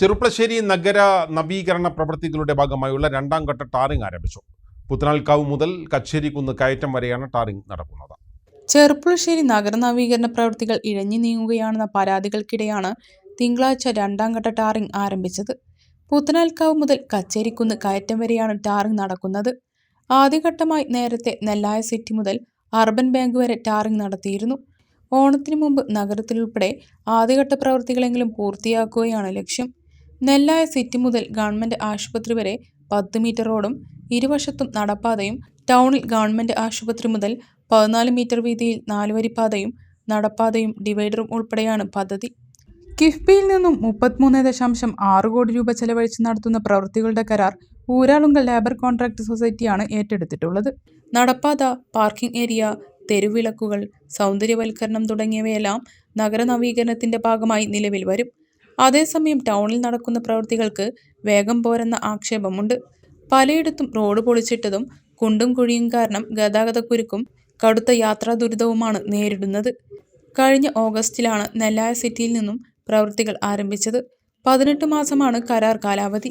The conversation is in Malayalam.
ചെറുപ്പളശ്ശേരി നഗര നവീകരണ പ്രവൃത്തികളുടെ ഭാഗമായുള്ള രണ്ടാം ഘട്ട ടാറിംഗ് ആരംഭിച്ചു. പുത്തനാൽക്കാവ് മുതൽ കച്ചേരിക്കുന്ന് കയറ്റം വരെയാണ് ടാറിംഗ് നടക്കുന്നത്. ചെറുപ്പുളശ്ശേരി നഗരനവീകരണ പ്രവൃത്തികൾ ഇഴഞ്ഞു നീങ്ങുകയാണെന്ന പരാതികൾക്കിടെയാണ് തിങ്കളാഴ്ച രണ്ടാം ഘട്ട ടാറിംഗ് ആരംഭിച്ചത്. പുത്തനാൽക്കാവ് മുതൽ കച്ചേരിക്കുന്ന് കയറ്റം വരെയാണ് ടാറിംഗ് നടക്കുന്നത്. ആദ്യഘട്ടമായി നേരത്തെ നെല്ലായ സിറ്റി മുതൽ അർബൻ ബാങ്ക് വരെ ടാറിംഗ് നടത്തിയിരുന്നു. ഓണത്തിന് മുമ്പ് നഗരത്തിലുൾപ്പെടെ ആദ്യഘട്ട പ്രവൃത്തികളെങ്കിലും പൂർത്തിയാക്കുകയാണ് ലക്ഷ്യം. നെല്ലായ സിറ്റി മുതൽ ഗവൺമെന്റ് ആശുപത്രി വരെ പത്ത് മീറ്റർ റോഡും ഇരുവശത്തും നടപ്പാതയും ടൗണിൽ ഗവൺമെന്റ് ആശുപത്രി മുതൽ പതിനാല് മീറ്റർ വീതിയിൽ നാലുവരിപ്പാതയും നടപ്പാതയും ഡിവൈഡറും ഉൾപ്പെടെയാണ് പദ്ധതി. കിഫ്ബിയിൽ നിന്നും മുപ്പത്തിമൂന്ന് ദശാംശം ആറ് കോടി രൂപ ചെലവഴിച്ച് നടത്തുന്ന പ്രവൃത്തികളുടെ കരാർ ഊരാളുങ്കൽ ലേബർ കോൺട്രാക്ട് സൊസൈറ്റിയാണ് ഏറ്റെടുത്തിട്ടുള്ളത്. നടപ്പാത പാർക്കിംഗ് ഏരിയ തെരുവിളക്കുകൾ സൗന്ദര്യവൽക്കരണം തുടങ്ങിയവയെല്ലാം നഗര നവീകരണത്തിന്റെ ഭാഗമായി നിലവിൽ വരും. അതേസമയം ടൗണിൽ നടക്കുന്ന പ്രവൃത്തികൾക്ക് വേഗം പോരെന്ന ആക്ഷേപമുണ്ട്. പലയിടത്തും റോഡ് പൊളിച്ചിട്ടതും കുണ്ടും കുഴിയും കാരണം ഗതാഗതക്കുരുക്കും കടുത്ത യാത്രാ ദുരിതവുമാണ് നേരിടുന്നത്. കഴിഞ്ഞ ഓഗസ്റ്റിലാണ് നെല്ലായ സിറ്റിയിൽ നിന്നും പ്രവൃത്തികൾ ആരംഭിച്ചത്. പതിനെട്ട് മാസമാണ് കരാർ കാലാവധി.